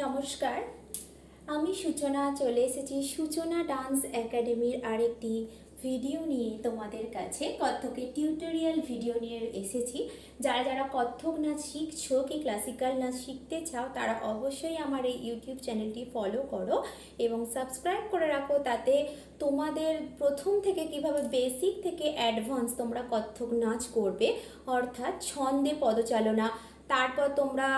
নমস্কার। আমি সূচনা, চলে এসেছি সূচনা ডান্স একাডেমির আরেকটি ভিডিও নিয়ে তোমাদের কাছে। কত্থকের টিউটোরিয়াল ভিডিও নিয়ে এসেছি। যারা যারা কত্থক নাচ শিখছো কি ক্লাসিক্যাল নাচ শিখতে চাও, তারা অবশ্যই আমার এই ইউটিউব চ্যানেলটি ফলো করো এবং সাবস্ক্রাইব করে রাখো। তাতে তোমাদের প্রথম থেকে কীভাবে বেসিক থেকে অ্যাডভান্স তোমরা কত্থক নাচ করবে, অর্থাৎ ছন্দে পদচালনা তারপর তোমরা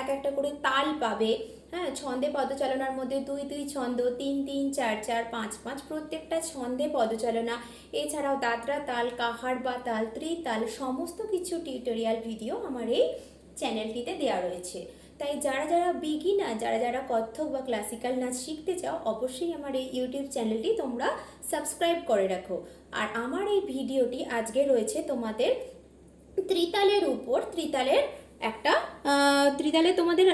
এক একটা করে তাল পাবে। হ্যাঁ ছন্দে পদচালনার মধ্যে দুই দুই ছন্দ, তিন তিন, চার চার, পাঁচ পাঁচ, প্রত্যেকটা ছন্দে পদচালনা এছাড়াও দাদরা তাল, কাহার বা তাল, ত্রিতাল, সমস্ত কিছু টিউটোরিয়াল ভিডিও আমার এই চ্যানেলটিতে দেওয়া রয়েছে। তাই যারা যারা বিগিনার যারা যারা কত্থক বা ক্লাসিক্যাল নাচ শিখতে চাও, অবশ্যই আমার এই ইউটিউব চ্যানেলটি তোমরা সাবস্ক্রাইব করে রাখো। আর আমার এই ভিডিওটি আজকে রয়েছে তোমাদের ত্রিতালের উপর, ত্রিতালের একটা ত্রিতালে তোমাদের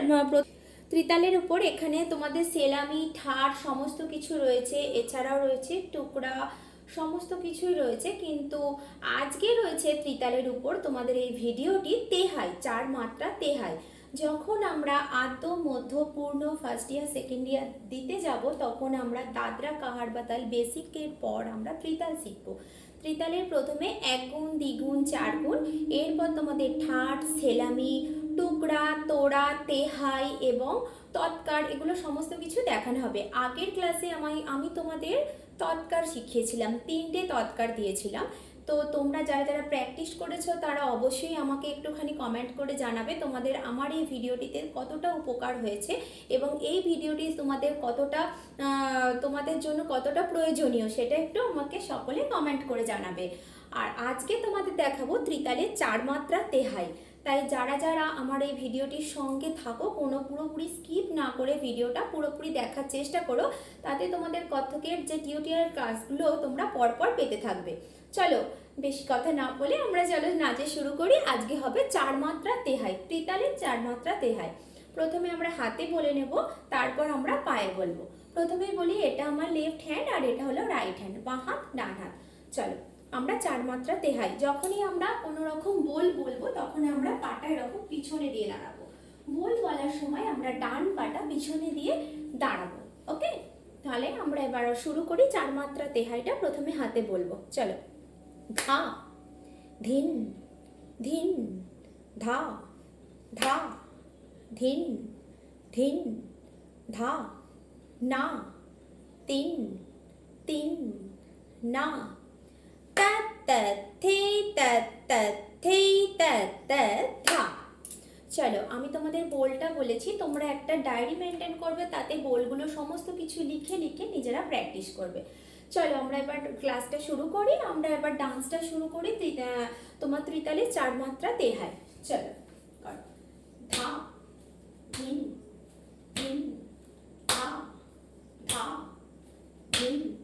ত্রিতালের উপর এখানে তোমাদের সেলামি, ঠাট সমস্ত কিছু রয়েছে, এছাড়াও রয়েছে টুকরা, সমস্ত কিছুই রয়েছে। কিন্তু আজকে রয়েছে ত্রিতালের উপর তোমাদের এই ভিডিওটি তেহাই, চার মাত্রা তেহাই। যখন আমরা আদ্য, মধ্য, পূর্ণ ফার্স্ট ইয়ার সেকেন্ড ইয়ার দিতে যাব, তখন আমরা দাদরা, কাহার বাতাল বেসিকের পর আমরা ত্রিতাল শিখব। ত্রিতালের প্রথমে এক গুণ দ্বিগুণ চার গুণ এরপর তোমাদের ঠাট, সেলামি, টুকরা, তোড়া, তেহাই এবং তৎকার, এগুলো সমস্ত কিছু দেখানো হবে। আগের ক্লাসে আমি আমি তোমাদের তৎকার শিখিয়েছিলাম, তিনটে তৎকার দিয়েছিলাম। তো তোমরা যারা যারা প্র্যাকটিস করেছ, তারা অবশ্যই আমাকে একটুখানি কমেন্ট করে জানাবে তোমাদের আমার এই ভিডিওটিতে কতটা উপকার হয়েছে এবং এই ভিডিওটি তোমাদের কতটা তোমাদের জন্য কতটা প্রয়োজনীয় সেটা একটু আমাকে সকলে কমেন্ট করে জানাবে। আর আজকে তোমাদের দেখাবো ত্রিতালের চার মাত্রা তেহাই। তাই যারা যারা আমার এই ভিডিওটির সঙ্গে থাকো, কোনো পুরোপুরি স্কিপ না করে ভিডিওটা পুরোপুরি দেখার চেষ্টা করো, তাতে তোমাদের কত্থকের যে টিউটোরিয়াল ক্লাসগুলো তোমরা পরপর পেতে থাকবে। চলো, বেশি কথা না বলে আমরা চলো নাচে শুরু করি। আজকে হবে চার মাত্রা তেহাই ত্রিতালের চার মাত্রা তেহাই। প্রথমে আমরা হাতে বলে নেব, তারপর আমরা পায়ে বলব। প্রথমে বলি এটা আমার লেফট হ্যান্ড আর এটা হলো রাইট হ্যান্ড বাঁ হাত, ডান হাত। চলো। আমরা চার মাত্রা তেহাই। যখনই আমরা কোনো রকম বল বলব, তখন আমরা পাটা এরকম পিছনে দিয়ে দাঁড়াবো। বোল বলার সময় আমরা ডান পাটা পিছনে দিয়ে দাঁড়াবো, ওকে? তাহলে আমরা এবার শুরু করি চার মাত্রা তেহাইটা প্রথমে হাতে বলব। চলো। ধা, ধিন ধিন, ধা ধা, ধিন ধিন, ধা, না, তিন তিন, না। তা চলো আমি তোমাদের বোলটা বলেছি তোমরা একটা ডায়েরি মেনটেন করবে তাতে বোলগুলো সমস্ত কিছু লিখে লিখে নিজেরা প্র্যাকটিস করবে চলো আমরা এবার ক্লাসটা শুরু করি আমরা এবার ডান্সটা শুরু করি তোমার ত্রিতালে চার মাত্রা দেহায় চলো ধা ধিন ধিন ধা ধা ধিন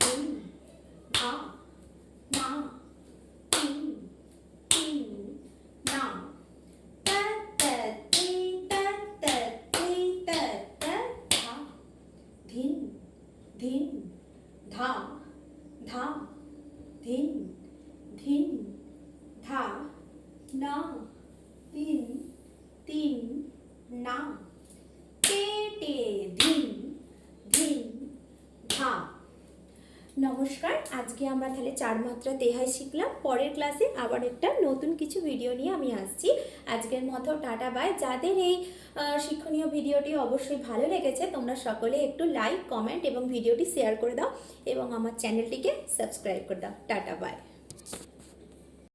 ধিন ধা না তিন তিন না তা তা তি তা তা তি তা তা ধা ধিন ধিন ধা ধা ধিন ধিন ধা না তিন তিন না টে টে ধিন ধিন ধা নমস্কার। আজকে আমরা তাহলে চার মাত্রা তেহাই শিখলাম। পরের ক্লাসে আবার একটা নতুন কিছু ভিডিও নিয়ে আমি আসছি। আজকের মতো টাটা বাই যাদের এই শিক্ষণীয় ভিডিওটি অবশ্যই ভালো লেগেছে, তোমরা সকলে একটু লাইক কমেন্ট এবং ভিডিওটি শেয়ার করে দাও এবং আমার চ্যানেলটিকে সাবস্ক্রাইব করে দাও। Tata bye